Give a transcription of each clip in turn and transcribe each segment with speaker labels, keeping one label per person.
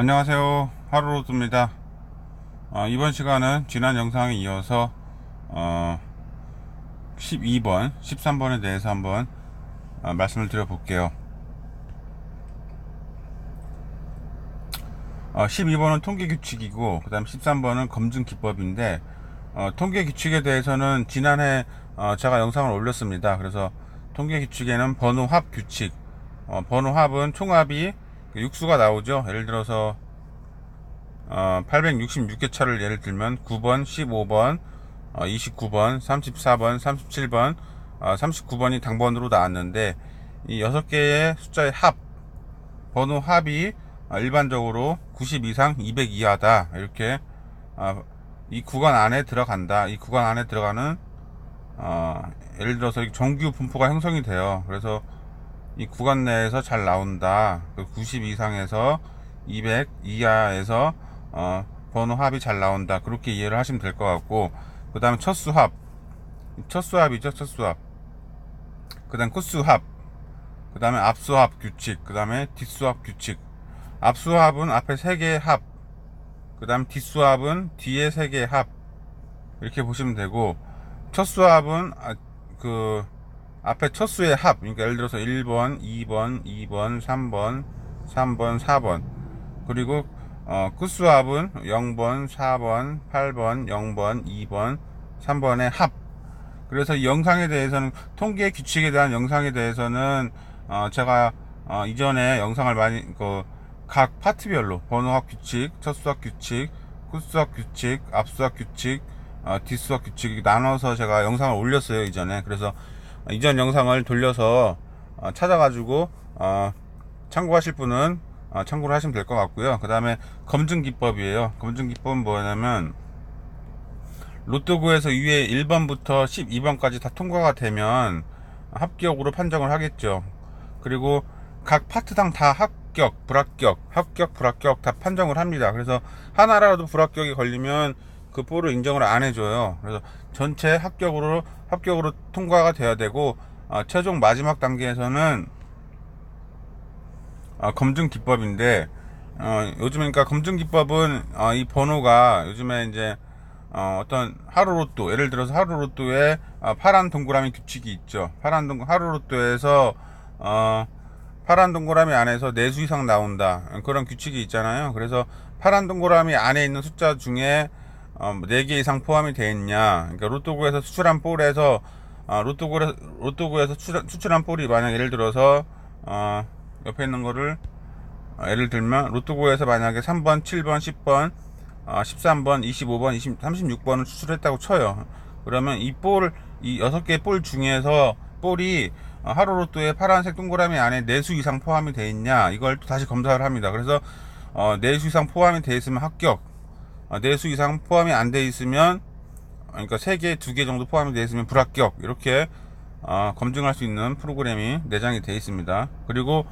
Speaker 1: 안녕하세요. 하루로드입니다. 어, 이번 시간은 지난 영상에 이어서 어, 12번 13번에 대해서 한번 어, 말씀을 드려 볼게요. 어, 12번은 통계 규칙이고 그 다음 13번은 검증 기법인데 어, 통계 규칙에 대해서는 지난해 어, 제가 영상을 올렸습니다. 그래서 통계 규칙에는 번호 합 규칙 어, 번호 합은 총합이 그 육수가 나오죠. 예를 들어서 어, 866개 차를 예를 들면 9번, 15번, 어, 29번, 34번, 37번, 어, 39번이 당번으로 나왔는데 이 6개의 숫자의 합 번호 합이 어, 일반적으로 90 이상 200 이하다. 이렇게 어, 이 구간 안에 들어간다. 이 구간 안에 들어가는 어, 예를 들어서 정규 분포가 형성이 돼요. 그래서 이 구간 내에서 잘 나온다. 그90 이상에서 200 이하에서 어, 번호 합이 잘 나온다. 그렇게 이해를 하시면 될 것 같고 그 다음에 첫 수합 첫 수합이죠. 첫 수합 그 다음 끝수합 그 다음에 앞수합 규칙 그 다음에 뒷수합 규칙 앞수합은 앞에 3개의 합 그 다음 뒷수합은 뒤에 3개의 합 이렇게 보시면 되고 첫 수합은 아, 그 앞에 첫 수의 합, 그러니까 예를 들어서 1번, 2번, 2번, 3번, 3번, 4번. 그리고 어, 끝수 합은 0번, 4번, 8번, 0번, 2번, 3번의 합. 그래서 이 영상에 대해서는 통계 규칙에 대한 영상에 대해서는 어, 제가 어, 이전에 영상을 많이 그 각 파트별로 번호합 규칙, 첫 수합 규칙, 끝수합 규칙, 앞수합 규칙, 어, 뒷수합 규칙 나눠서 제가 영상을 올렸어요 이전에. 그래서 이전 영상을 돌려서 어, 찾아가지고 어, 참고하실 분은 어, 참고를 하시면 될 것 같고요. 그 다음에 검증 기법이에요. 검증 기법은 뭐냐면 로또구에서 위에 1번부터 12번까지 다 통과가 되면 합격으로 판정을 하겠죠. 그리고 각 파트당 다 합격, 불합격, 합격, 불합격 다 판정을 합니다. 그래서 하나라도 불합격이 걸리면 그 볼을 인정을 안 해줘요. 그래서 전체 합격으로 합격으로 통과가 돼야 되고 어, 최종 마지막 단계에서는 어, 검증 기법인데 어, 요즘 그러니까 검증 기법은 어, 이 번호가 요즘에 이제 어, 떤 하루 로또 예를 들어서 하루 로또에 어, 파란 동그라미 규칙이 있죠. 파란 동 하루 로또에서 어, 파란 동그라미 안에서 네수 이상 나온다 그런 규칙이 있잖아요. 그래서 파란 동그라미 안에 있는 숫자 중에 어, 4개 이상 포함이 되어 있냐. 그러니까 로또구에서 수출한 볼에서 어, 로또구 로또구에서 수출, 수출 한 볼이 만약 예를 들어서 어, 옆에 있는 거를 어, 예를 들면 로또구에서 만약에 3번, 7번, 10번, 어, 13번, 25번, 20, 36번을 수출했다고 쳐요. 그러면 이 볼, 이 6개의 볼 중에서 볼이 어, 하루 로또의 파란색 동그라미 안에 4수 이상 포함이 되어 있냐 이걸 또 다시 검사를 합니다. 그래서 어, 4수 이상 포함이 되어 있으면 합격 어, 내수 이상 포함이 안 돼 있으면 그러니까 3개, 2개 정도 포함이 되어 있으면 불합격 이렇게 어, 검증할 수 있는 프로그램이 내장이 되어 있습니다. 그리고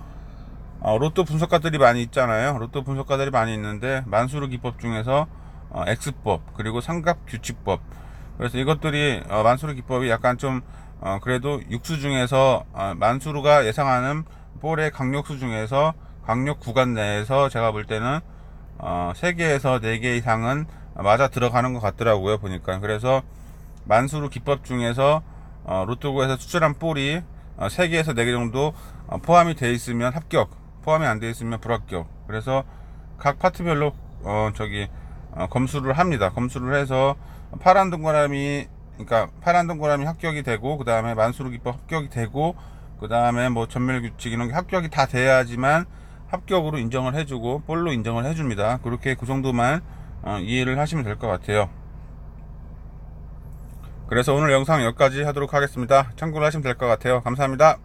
Speaker 1: 어, 로또 분석가들이 많이 있잖아요. 로또 분석가들이 많이 있는데 만수르 기법 중에서 어, X법 그리고 삼각 규칙법 그래서 이것들이 어, 만수르 기법이 약간 좀 어, 그래도 육수 중에서 어, 만수르가 예상하는 볼의 강력수 중에서 강력 구간 내에서 제가 볼 때는 어, 3개에서 4개 이상은 맞아 들어가는 것 같더라고요 보니까. 그래서 만수르 기법 중에서 어, 로또구에서 수출한 볼이 어, 3개에서 4개 정도 어, 포함이 되어 있으면 합격 포함이 안 되어 있으면 불합격. 그래서 각 파트별로 어, 저기 어, 검수를 합니다. 검수를 해서 파란 동그라미 그러니까 파란 동그라미 합격이 되고 그 다음에 만수르 기법 합격이 되고 그 다음에 뭐 전멸 규칙 이런 게 합격이 다 돼야지만 합격으로 인정을 해주고 볼로 인정을 해줍니다. 그렇게 그 정도만 어, 이해를 하시면 될 것 같아요. 그래서 오늘 영상 여기까지 하도록 하겠습니다. 참고를 하시면 될 것 같아요. 감사합니다.